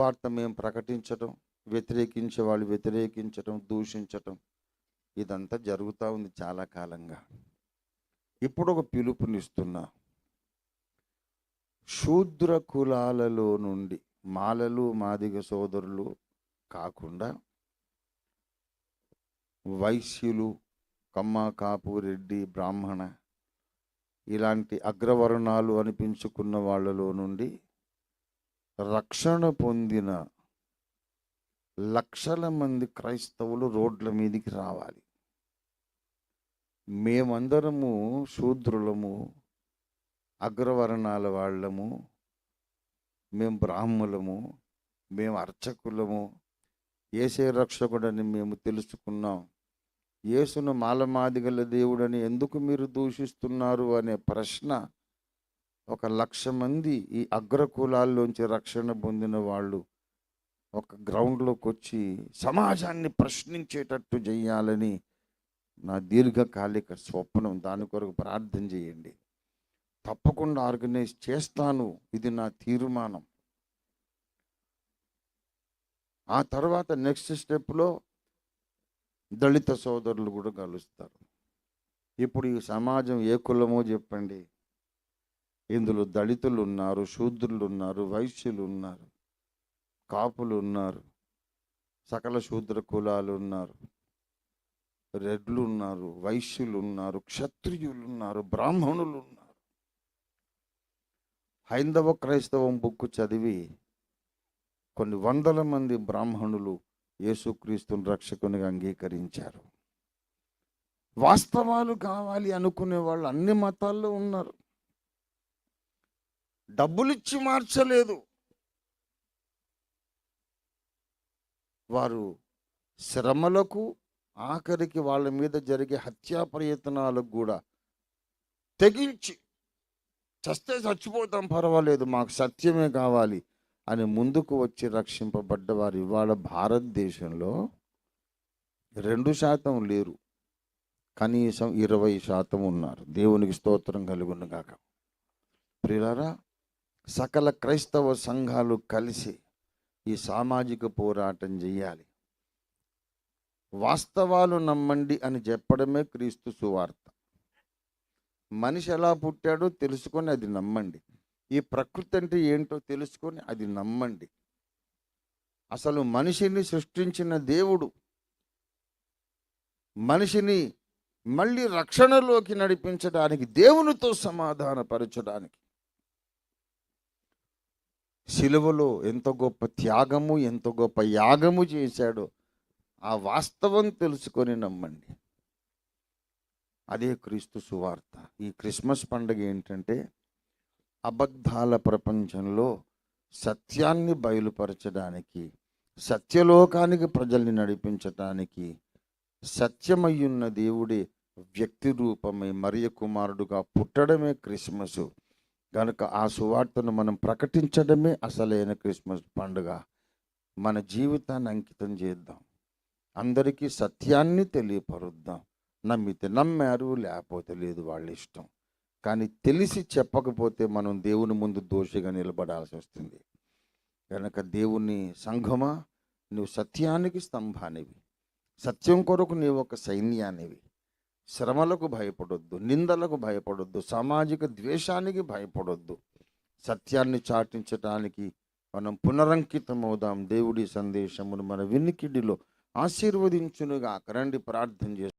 వార్త మేము ప్రకటించటం వ్యతిరేకించే వాళ్ళు వ్యతిరేకించటం దూషించటం ఇదంతా జరుగుతూ ఉంది చాలా కాలంగా. ఇప్పుడు ఒక పిలుపునిస్తున్నా శూద్ర కులాలలో నుండి మాలలు మాదిగ సోదరులు కాకుండా వైశ్యులు కమ్మ కాపు రెడ్డి బ్రాహ్మణ ఇలాంటి అగ్రవర్ణాలు అనిపించుకున్న వాళ్ళలో నుండి రక్షణ పొందిన లక్షల మంది క్రైస్తవులు రోడ్ల మీదకి రావాలి. మేమందరము శూద్రులము అగ్రవర్ణాల వాళ్ళము మేము బ్రాహ్మణులము మేము అర్చకులము ఏసే రక్షకుడని మేము తెలుసుకున్నాం. యేసును మాలమాదిగల దేవుడని ఎందుకు మీరు దూషిస్తున్నారు అనే ప్రశ్న ఒక లక్ష మంది ఈ అగ్రకులాల్లోంచి రక్షణ పొందిన వాళ్ళు ఒక గ్రౌండ్లోకి వచ్చి సమాజాన్ని ప్రశ్నించేటట్టు చేయాలని నా దీర్ఘకాలిక స్వప్నం. దాని కొరకు ప్రార్థన చేయండి. తప్పకుండా ఆర్గనైజ్ చేస్తాను. ఇది నా తీర్మానం. ఆ తర్వాత నెక్స్ట్ స్టెప్లో దళిత సోదరులు కూడా కలుస్తారు. ఇప్పుడు ఈ సమాజం ఏ కులమో చెప్పండి. ఇందులో దళితులు ఉన్నారు శూద్రులు ఉన్నారు వైశ్యులు ఉన్నారు కాపులు ఉన్నారు సకల శూద్ర కులాలు ఉన్నారు రెడ్లు ఉన్నారు వైశ్యులు ఉన్నారు క్షత్రియులు ఉన్నారు బ్రాహ్మణులు ఉన్నారు హైందవ క్రైస్తవం బుక్ చదివి కొన్ని వందల మంది బ్రాహ్మణులు యేసుక్రీస్తుని రక్షకునిగా అంగీకరించారు. వాస్తవాలు కావాలి అనుకునే వాళ్ళు అన్ని మతాల్లో ఉన్నారు. డబ్బులిచ్చి మార్చలేదు. వారు శ్రమలకు ఆఖరికి వాళ్ళ మీద జరిగే హత్యా ప్రయత్నాలకు కూడా తెగించి చస్తే చచ్చిపోతాం పర్వాలేదు మాకు సత్యమే కావాలి అని ముందుకు వచ్చి రక్షింపబడ్డవారు ఇవాళ భారతదేశంలో రెండు శాతం లేరు. కనీసం ఇరవై శాతం ఉన్నారు. దేవునికి స్తోత్రం కలుగును కాక ప్రియులారా సకల క్రైస్తవ సంఘాలు కలిసి ఈ సామాజిక పోరాటం చేయాలి. వాస్తవాలు నమ్మండి అని చెప్పడమే క్రీస్తు సువార్త. మనిషి ఎలా పుట్టాడో తెలుసుకొని అది నమ్మండి. ఈ ప్రకృతి అంటే ఏంటో తెలుసుకొని అది నమ్మండి. అసలు మనిషిని సృష్టించిన దేవుడు మనిషిని మళ్ళీ రక్షణలోకి నడిపించడానికి దేవునితో సమాధానపరచడానికి సిలువలో ఎంత గొప్ప త్యాగము ఎంత గొప్ప యాగము చేశాడో ఆ వాస్తవం తెలుసుకొని నమ్మండి. అదే క్రీస్తు సువార్త. ఈ క్రిస్మస్ పండుగ ఏంటంటే అబద్ధాల ప్రపంచంలో సత్యాన్ని బయలుపరచడానికి సత్యలోకానికి ప్రజల్ని నడిపించటానికి సత్యమయ్యున్న దేవుడే వ్యక్తి రూపమై మరియ కుమారుడుగా పుట్టడమే క్రిస్మస్. కనుక ఆ సువార్తను మనం ప్రకటించడమే అసలైన క్రిస్మస్ పండుగ. మన జీవితాన్ని అంకితం చేద్దాం. అందరికీ సత్యాన్ని తెలియపరుద్దాం. నమ్మితే నమ్మారు లేకపోతే లేదు వాళ్ళ ఇష్టం. కానీ తెలిసి చెప్పకపోతే మనం దేవుని ముందు దోషిగా నిలబడాల్సి వస్తుంది. కనుక దేవుని సంఘమా నువ్వు సత్యానికి స్తంభానివి. సత్యం కొరకు నీవు ఒక సైన్యానివి. శ్రమలకు భయపడొద్దు నిందలకు భయపడొద్దు సామాజిక ద్వేషానికి భయపడొద్దు. సత్యాన్ని చాటించటానికి మనం పునరంకితమవుదాం. దేవుడి సందేశమును మన వినికిడిలో ఆశీర్వదించునుగా రండి ప్రార్థన చేస్తాం